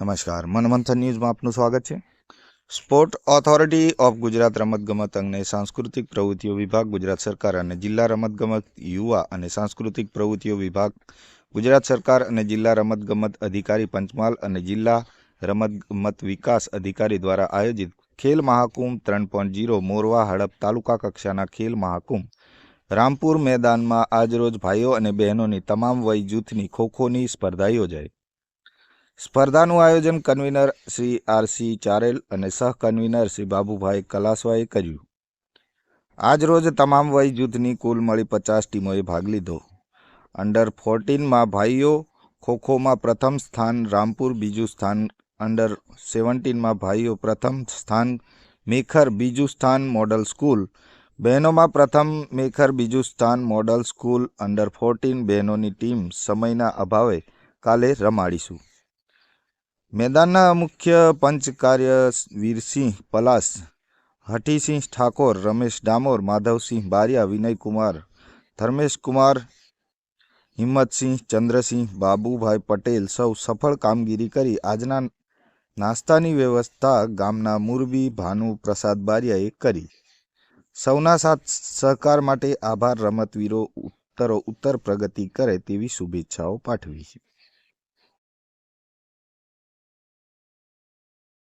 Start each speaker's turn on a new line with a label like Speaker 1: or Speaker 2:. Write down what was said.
Speaker 1: નમસ્કાર, મનમંથન ન્યૂઝમાં આપનું સ્વાગત છે. સ્પોર્ટ ઓથોરિટી ઓફ ગુજરાત રમતગમત અંગને સાંસ્કૃતિક પ્રવૃત્તિઓ વિભાગ ગુજરાત સરકાર અને જિલ્લા રમતગમત યુવા અને સાંસ્કૃતિક પ્રવૃત્તિઓ વિભાગ ગુજરાત સરકાર અને જિલ્લા રમતગમત અધિકારી પંચમહાલ અને જિલ્લા રમતગમત વિકાસ અધિકારી દ્વારા આયોજિત ખેલ મહાકુંભ ત્રણ પોઈન્ટ જીરો મોરવા હડપ તાલુકા કક્ષાના ખેલ મહાકુંભ રામપુર મેદાનમાં આજરોજ ભાઈઓ અને બહેનોની તમામ વય જૂથની ખોખોની સ્પર્ધા યોજાઈ. સ્પર્ધાનું આયોજન કન્વીનર શ્રી આરસી ચારેલ અને સહ કન્વીનર શ્રી બાબુભાઈ કલાસવાએ કર્યું. આજરોજ તમામ વય જૂથની કુલ મળી પચાસ ટીમોએ ભાગ લીધો. અંડર ફોર્ટીનમાં ભાઈઓ, ખોખોમાં પ્રથમ સ્થાન રામપુર, બીજું સ્થાન અંડર સેવન્ટીનમાં ભાઈઓ પ્રથમ સ્થાન મેખર, બીજું સ્થાન મોડલ સ્કૂલ. બહેનોમાં પ્રથમ મેખર, બીજું સ્થાન મોડલ સ્કૂલ, અંડર ફોર્ટીન બહેનોની ટીમ સમયના અભાવે કાલે રમાડીશું. મેદાનના મુખ્ય પંચ કાર્ય વીરસિંહ પલાસ, હઠીસિંહ ઠાકોર, રમેશ ડામોર, માધવસિંહ બારિયા, વિનયકુમાર, ધર્મેશકુમાર, હિંમતસિંહ, ચંદ્રસિંહ, બાબુભાઈ પટેલ સૌ સફળ કામગીરી કરી. આજના નાસ્તાની વ્યવસ્થા ગામના મુરબી ભાનુ પ્રસાદ બારિયાએ કરી. સૌના સાથ સહકાર માટે આભાર. રમતવીરો ઉત્તરો ઉત્તર પ્રગતિ કરે તેવી શુભેચ્છાઓ પાઠવી છે.